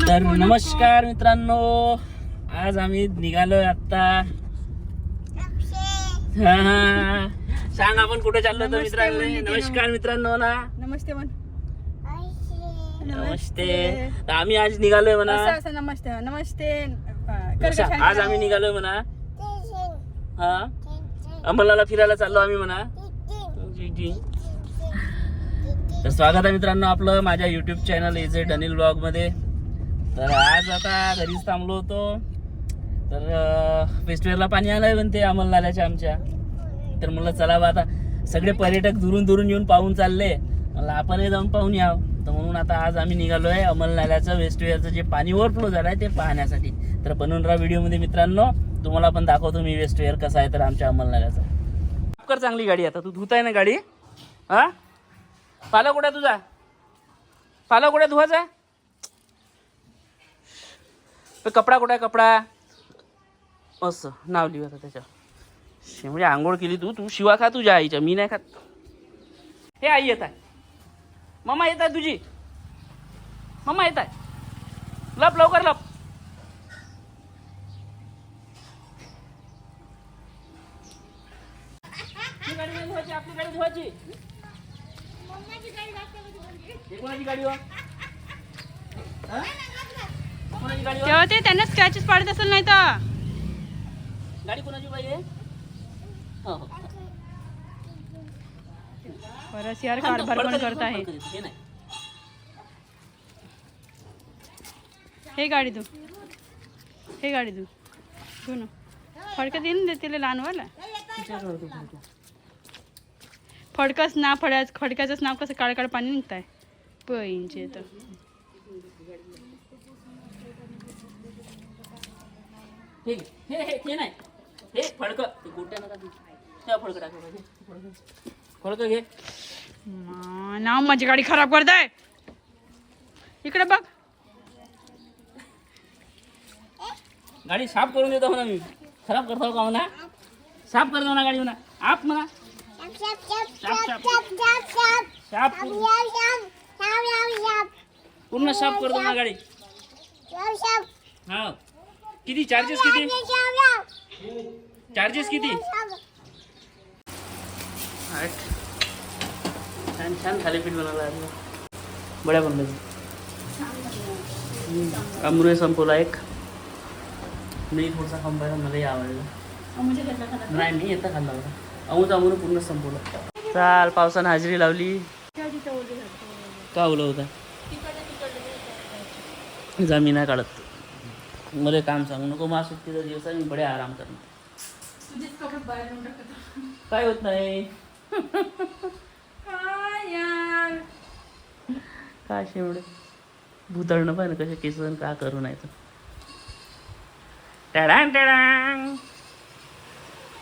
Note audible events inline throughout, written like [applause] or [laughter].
तर नमस्कार मित्रांनो. आज आम्ही निघालोय आता. सांग आपण कुठे चाललो तर मित्रांनो? नमस्कार मित्रांनो ना. नमस्ते म्हण. नमस्ते. तर आम्ही आज निघालोय म्हणा. असं असं नमस्ते नमस्ते. अं, कर आज. आम्ही निघालोय म्हणा. हा? अंमलाला फिरायला चाललो आम्ही म्हणा. तर स्वागत आहे मित्रांनो आपलं माझ्या युट्यूब चॅनल एज ए डनिल ब्लॉगमध्ये. तर आज आता घरीच थांबलो होतो. तर फेस्टिवलला पाणी आलंय म्हणते अंमलनाल्याच्या आमच्या. तर म्हणलं चला बा आता सगळे पर्यटक दुरून दुरून येऊन पाहून चालले. मला आपणही जाऊन पाहून याव. तर म्हणून आता आज आम्ही निघालोय अमल नाल्याचं वेस्टवेअरचं जे पाणी ओव्हरफ्लो झालंय ते पाहण्यासाठी. तर बनवून राहा व्हिडिओमध्ये मित्रांनो. तुम्हाला पण दाखवतो मी वेस्टवेअर कसा आहे तर आमच्या अंमलनाल्याचा कर चांगली गाडी आता. तू धुताय ना गाडी? हा? पाला कुठे तुझा? पाला कुठे धुवायचा? पे कपडा कुठे कपडा? असं नाव लिहू आता त्याच्यावर. शे, म्हणजे आंघोळ केली तू तू शिवा खा तुझ्या आईच्या मी नाही खात. हे आई येत आहे. मम्मा येत आहे तुझी. मम्मा येत आहे. लप लवकर लप. आपली गाडी धुवायची गाडी गाडी हो? [laughs] तेव्हा ते त्यांना स्क्रॅचेस पाडत असेल नाही तर. गाडी कोणाची पाहिजे? हो हो. बरंच यार कारभार पण करत आहे? हे नाही. हे गाडी तू. हे गाडी तू. तू ना फडकं देईन दे तिला लहानवाला. फडकच ना फड्याच खडक्याचंच नाव कसं काळ काळ पाणी निघत आहे पैंचे तर. हे घे. हे हे हे नाही. हे फडकं. ते गोट्या नका देऊ. त्या फडकं टाकलं पाहिजे फडकं. फडकं घे. मा, नाव माझी गाडी खराब करताय. इकडे बघ. गाडी साफ़ करून देतो म्हणा मी. खराब करतो का म्हणा? साफ़ करतो म्हणा गाडी म्हणा. आप म्हणा. साफ़ साफ़ साफ़ पूर्ण साफ़ करतो म्हणा गाडी. हा किती? चार्जेस किती? चार्जेस किती? आठ छान छान थालीपीठ बनवलं आहे. बड्या बनलं अमरुय संपवला एक. मी थोडासा खांबा मलाही आवडलं नाही मी येता खाल्ला होता. अमूचा अमून पूर्ण संपवलं. चाल पावसानं हजेरी लावली. का ओलं होता. जा मी नाही काढत. मला काम सांगू नको मा सुट्टीचा दिवस आहे मी बडे आराम करणार. काय होत नाही. काय शेवडे भुतळणं पाहिजे कसे केस का करू नाही तर. टॅडांग टॅडांग.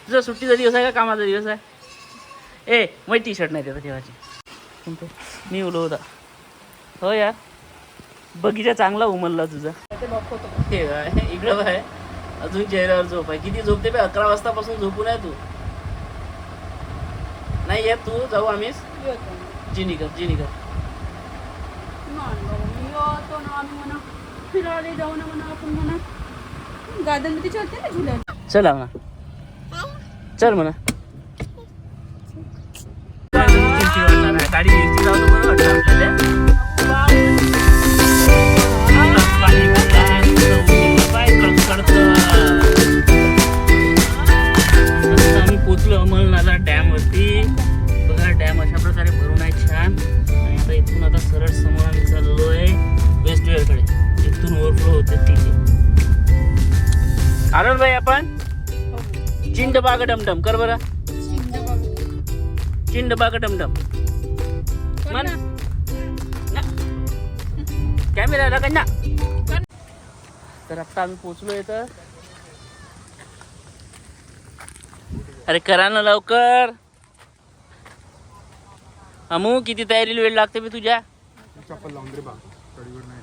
तुझा सुट्टीचा दिवस आहे का कामाचा दिवस आहे? ए मग टी शर्ट नाही ठेवायची कोणतं? मी उलो होता हो यार. बगीचा चांगला उमलला तुझा. हे इकडं काय अजून चेहऱ्यावर झोप आहे. किती झोपते बे अकरा वाजतापासून झोपून आहे तू. नाही येत तू जाऊ आम्हीच? जिनिकर जिनिकर. फिरायला जाऊ ना म्हणा आपण म्हणा. गार्डनमध्ये चलते ना झुल्यात चला म्हणा. चल म्हणा. गाडी गिरती जाऊ अशा प्रकारे भरून आहे छान. आणि आता इथून आता सरळ समोर आम्ही चाललोय वेस्टकडे. इथून ओव्हरफ्लो होते तिथे आलो भाई आपण? चिंड बाग डमडम कर बरं. चिंड बाग. डमडम. मन. कॅमेरा ना. तर आता आम्ही पोचलो इथं. अरे करा ना लवकर. अमू किती तयारीला वेळ लागते मी तुझ्या? चप्पल लावून रे नाही.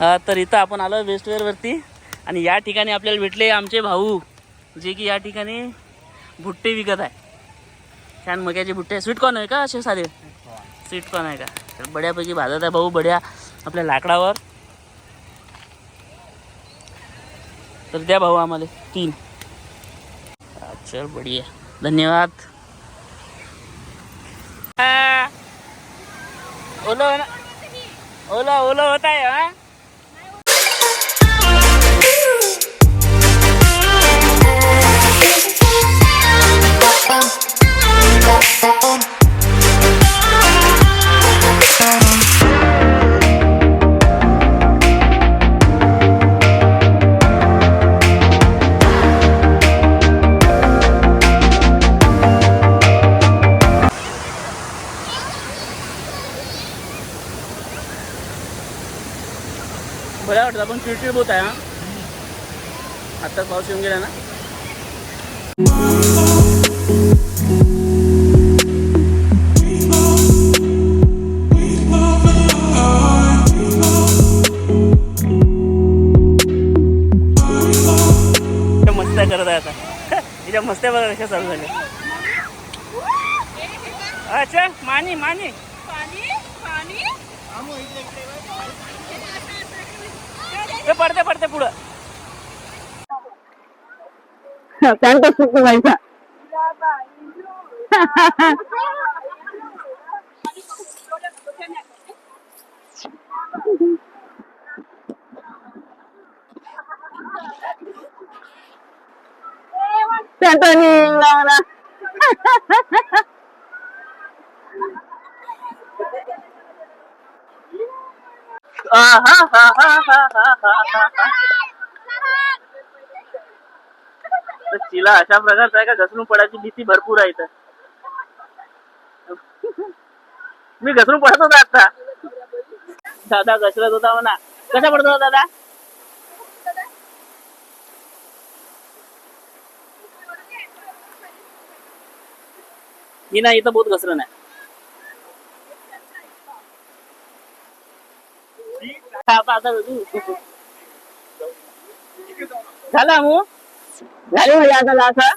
हा तर इथं आपण आलो वेस्टवेअरवरती आणि या ठिकाणी आपल्याला भेटले आमचे भाऊ जे की या ठिकाणी भुट्टे विकत आहे. छान मक्याचे भुट्टे. स्वीट कॉर्न आहे का असे साधे? स्वीट कॉर्न आहे का? तर बड्यापैकी भाजत आहे भाऊ बड्या आपल्या लाकडावर. तर द्या भाऊ आम्हाला तीन. चल बढिया. धन्यवाद. ओला ओला ओला होता ओलं होत आहे हा? वाटतं. आपण चिडचिड होत आहे हा. आत्ताच पाऊस येऊन गेला ना. करत आहे आता. इथं मस्त्या बघा कशा चालू झाल्या. अच्छा मानी मानी. हे पडते पडते पुढं. पॅन्ट सुटतो व्हायचा पॅन्ट लावला. तिला अशा प्रकारचा आहे का घसरून पडायची भीती भरपूर आहे तर मी घसरून पडत होता आता. दादा घसरत होता म्हणा. कसा पडत होता दादा? मी नाही इथं बहुत घसरण आहे. आता आता तू झाला मग झाली म्हणजे आता लासा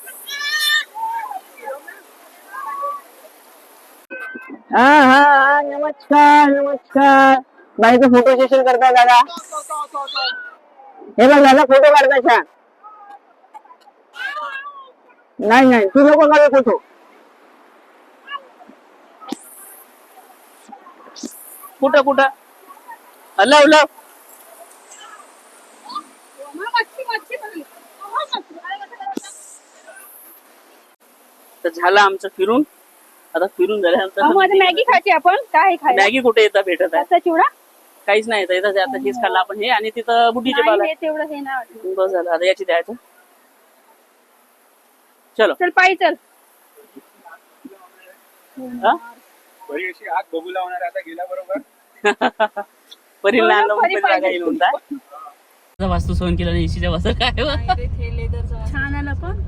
हा हा हा, नमस्कार नमस्कार. बाईचं फ़ोटो सेशन करता दादा. हे बघ दादा फ़ोटो काढता छान नाही नाही, तू नको माझा फ़ोटो कुठं कुठं? Love love. तर झालं आमचं फिरून. आता फिरून झाल्यानंतर मॅगी खायची आपण? काय खायला? मॅगी कुठे येतं भेटत आहे? कसा चिवडा? काहीच नाही येतं आता हेच खाल्लं आपण हे आणि तिथं बुटीचे पाला. हे तेवढं हे नाही. बस झालं आता याची द्यायचं. चलो. चल पायी चल. हा? बरी अशी आग बघू लावणार आता गेल्या बरोबर [laughs] परील ना आणलं परी मुंबईत जागा पाहिजे. येईल माझा वास्तू सहन केला नाही एसीच्या वासा काय? छान आला पण.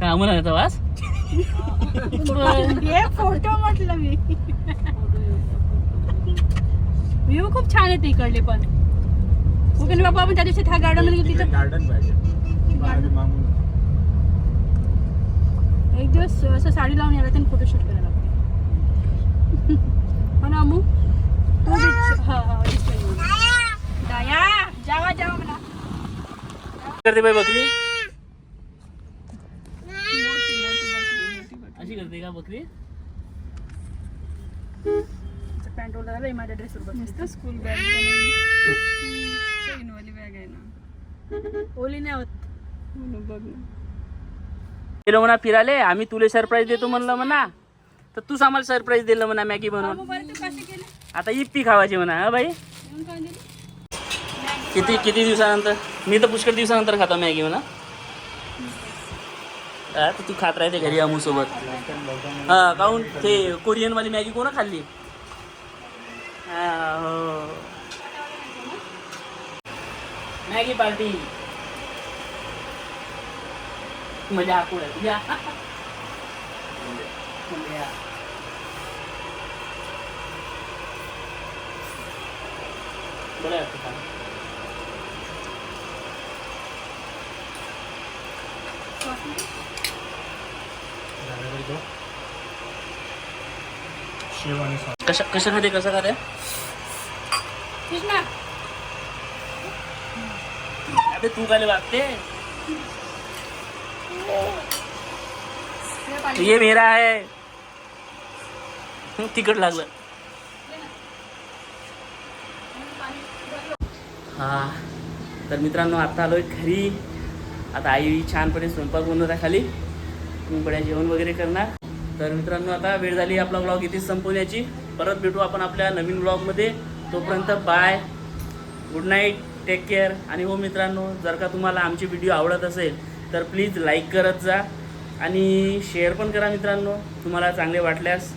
काय आम्हाला याचा वास? हे फोटो म्हटलं मी. व्ह्यू खूप छान येते इकडले पण. उगन बाबा आपण त्या दिवशी त्या गार्डनमध्ये गेलो तिथं गार्डन पाहिजे. एक दिवस असं साडी लावून यायला त्यांनी फोटोशूट करायला लागते हो ना अमू तू बी हा हा display वर. दया जावा जावा म्हणा करते बाई बकरी? अशी करते का बकरी? पॅन्ट माझ्या ड्रेसवर मस्त स्कूल बॅग वाली बॅग आहे ना. ओली नाही होत. बघ गेलो म्हणा फिराले आम्ही तुले सरप्राईज देतो म्हणलं म्हणा. तर तूच आम्हाला सरप्राईज दिलं म्हणा मॅगी बनवून. बरं तू कसे केले? आता इप्पी खावायची म्हणा हा बाई? किती किती दिवसानंतर? मी तर पुष्कळ दिवसानंतर खातो मॅगी म्हणा. तर तू खात राहते घरी अमू सोबत. हा काहून? ते कोरियन वाली मॅगी कोण खाल्ली? हो. Maggi party. मजा आकुड आहे तुझ्या बरं वाटतं का? बासमती कशा कशा खाते? कसं अबे तू काय वागते? ये मेरा आहे तिखट लागलं. हा. तर मित्रांनो आता आलोय घरी. आता आई छानपणे स्वयंपाक बनवत आहे खाली. तुम्ही बड्या जेवण वगैरे करणार. तर मित्रांनो आता वेळ झाली आपला ब्लॉग इथेच संपवण्याची. परत भेटू आपण आपल्या नवीन ब्लॉगमध्ये तोपर्यंत bye good night take care आणि हो मित्रांनो जर का तुम्हाला आमची व्हिडिओ आवडत असेल तर प्लीज लाईक करत जा. आणि शेअर पण करा मित्रांनो तुम्हाला चांगले वाटल्यास.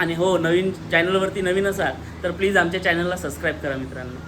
आणि हो नवीन चॅनलवरती नवीन असाल तर प्लीज आमच्या चॅनलला सबस्क्राईब करा मित्रांनो.